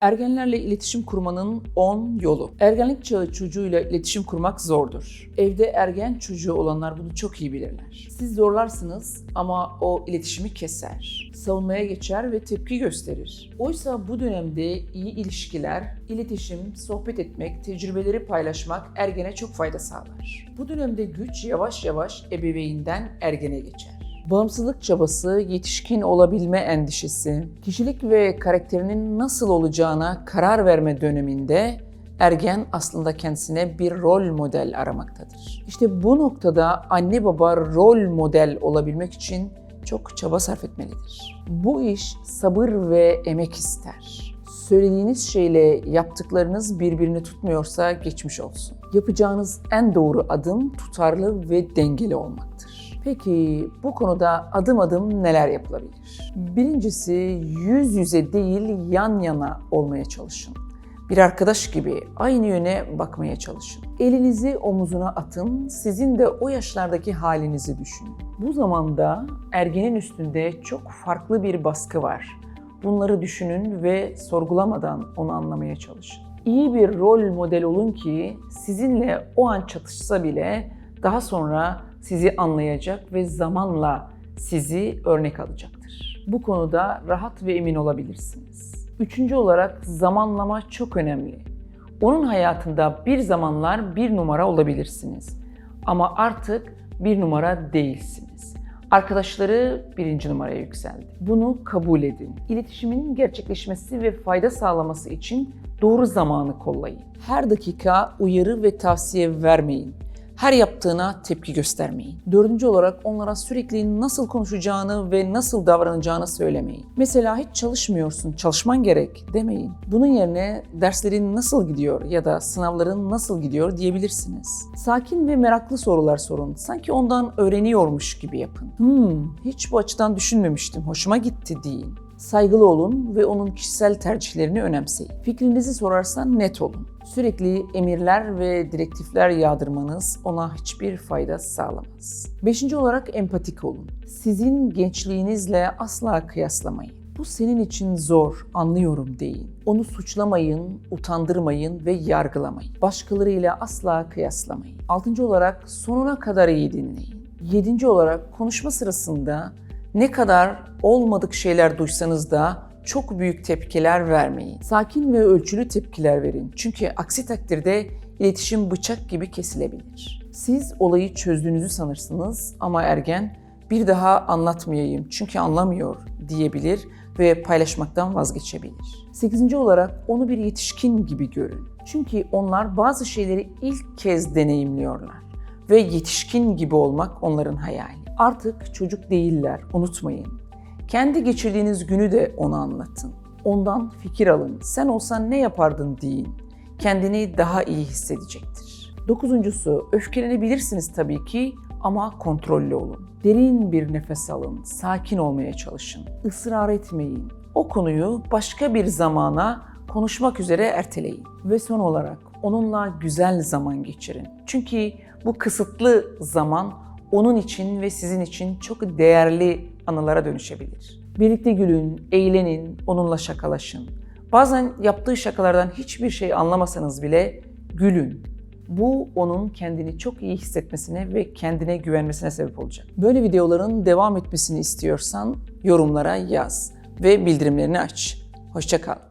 Ergenlerle iletişim kurmanın 10 yolu. Ergenlik çağı çocuğuyla iletişim kurmak zordur. Evde ergen çocuğu olanlar bunu çok iyi bilirler. Siz zorlarsınız ama o iletişimi keser. Savunmaya geçer ve tepki gösterir. Oysa bu dönemde iyi ilişkiler, iletişim, sohbet etmek, tecrübeleri paylaşmak ergene çok fayda sağlar. Bu dönemde güç yavaş yavaş ebeveynden ergene geçer. Bağımsızlık çabası, yetişkin olabilme endişesi, kişilik ve karakterinin nasıl olacağına karar verme döneminde ergen aslında kendisine bir rol model aramaktadır. İşte bu noktada anne baba rol model olabilmek için çok çaba sarf etmelidir. Bu iş sabır ve emek ister. Söylediğiniz şeyle yaptıklarınız birbirini tutmuyorsa geçmiş olsun. Yapacağınız en doğru adım tutarlı ve dengeli olmaktır. Peki bu konuda adım adım neler yapılabilir? Birincisi yüz yüze değil yan yana olmaya çalışın. Bir arkadaş gibi aynı yöne bakmaya çalışın. Elinizi omuzuna atın, sizin de o yaşlardaki halinizi düşünün. Bu zamanda ergenin üstünde çok farklı bir baskı var. Bunları düşünün ve sorgulamadan onu anlamaya çalışın. İyi bir rol model olun ki sizinle o an çatışsa bile daha sonra sizi anlayacak ve zamanla sizi örnek alacaktır. Bu konuda rahat ve emin olabilirsiniz. Üçüncü olarak zamanlama çok önemli. Onun hayatında bir zamanlar bir numara olabilirsiniz. Ama artık bir numara değilsiniz. Arkadaşları birinci numaraya yükseldi. Bunu kabul edin. İletişimin gerçekleşmesi ve fayda sağlaması için doğru zamanı kollayın. Her dakika uyarı ve tavsiye vermeyin. Her yaptığına tepki göstermeyin. Dördüncü olarak onlara sürekli nasıl konuşacağını ve nasıl davranacağını söylemeyin. Mesela hiç çalışmıyorsun, çalışman gerek demeyin. Bunun yerine derslerin nasıl gidiyor ya da sınavların nasıl gidiyor diyebilirsiniz. Sakin ve meraklı sorular sorun. Sanki ondan öğreniyormuş gibi yapın. Hmm, hiç bu açıdan düşünmemiştim, hoşuma gitti deyin. Saygılı olun ve onun kişisel tercihlerini önemseyin. Fikrinizi sorarsan net olun. Sürekli emirler ve direktifler yağdırmanız ona hiçbir fayda sağlamaz. Beşinci olarak empatik olun. Sizin gençliğinizle asla kıyaslamayın. Bu senin için zor, anlıyorum deyin. Onu suçlamayın, utandırmayın ve yargılamayın. Başkalarıyla asla kıyaslamayın. Altıncı olarak sonuna kadar iyi dinleyin. Yedinci olarak konuşma sırasında ne kadar olmadık şeyler duysanız da çok büyük tepkiler vermeyin. Sakin ve ölçülü tepkiler verin. Çünkü aksi takdirde iletişim bıçak gibi kesilebilir. Siz olayı çözdüğünüzü sanırsınız ama ergen bir daha anlatmayayım çünkü anlamıyor diyebilir ve paylaşmaktan vazgeçebilir. Sekizinci olarak onu bir yetişkin gibi görün. Çünkü onlar bazı şeyleri ilk kez deneyimliyorlar ve yetişkin gibi olmak onların hayali. Artık çocuk değiller, unutmayın. Kendi geçirdiğiniz günü de ona anlatın. Ondan fikir alın. Sen olsan ne yapardın deyin. Kendini daha iyi hissedecektir. Dokuzuncusu, öfkelenebilirsiniz tabii ki ama kontrollü olun. Derin bir nefes alın, sakin olmaya çalışın. Israr etmeyin. O konuyu başka bir zamana konuşmak üzere erteleyin. Ve son olarak onunla güzel zaman geçirin. Çünkü bu kısıtlı zaman onun için ve sizin için çok değerli anılara dönüşebilir. Birlikte gülün, eğlenin, onunla şakalaşın. Bazen yaptığı şakalardan hiçbir şey anlamasanız bile gülün. Bu onun kendini çok iyi hissetmesine ve kendine güvenmesine sebep olacak. Böyle videoların devam etmesini istiyorsan yorumlara yaz ve bildirimlerini aç. Hoşça kal.